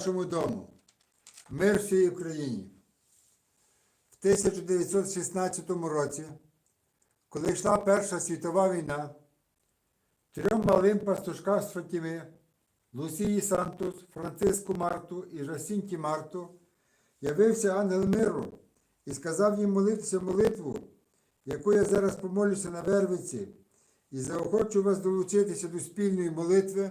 нашому дому. Мир всій Україні. В 1916 році, коли йшла Перша світова війна, трьом малим пастушкам з Фатіми, Лусії Сантус, Франциску Марту і Жасінті Марту, явився ангел миру і сказав їм молитися молитву, яку я зараз помолюся на Вервиці, і заохочу вас долучитися до спільної молитви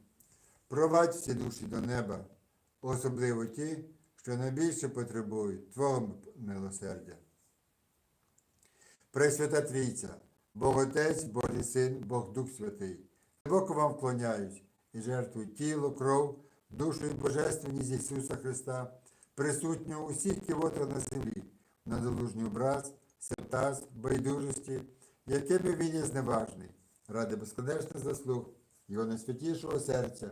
провадь всі душі до неба, особливо ті, що найбільше потребують Твого милосердя. Пресвята Трійця, Бог Отець, Божий Син, Бог Дух Святий. Глибоко вам вклоняюсь і жертвую тіло, кров, душу і божественність Ісуса Христа, присутнього у всіх на землі, на долужній образ, септаз, байдужості, яке би він є зневажний, ради безконечних заслуг Його найсвятішого серця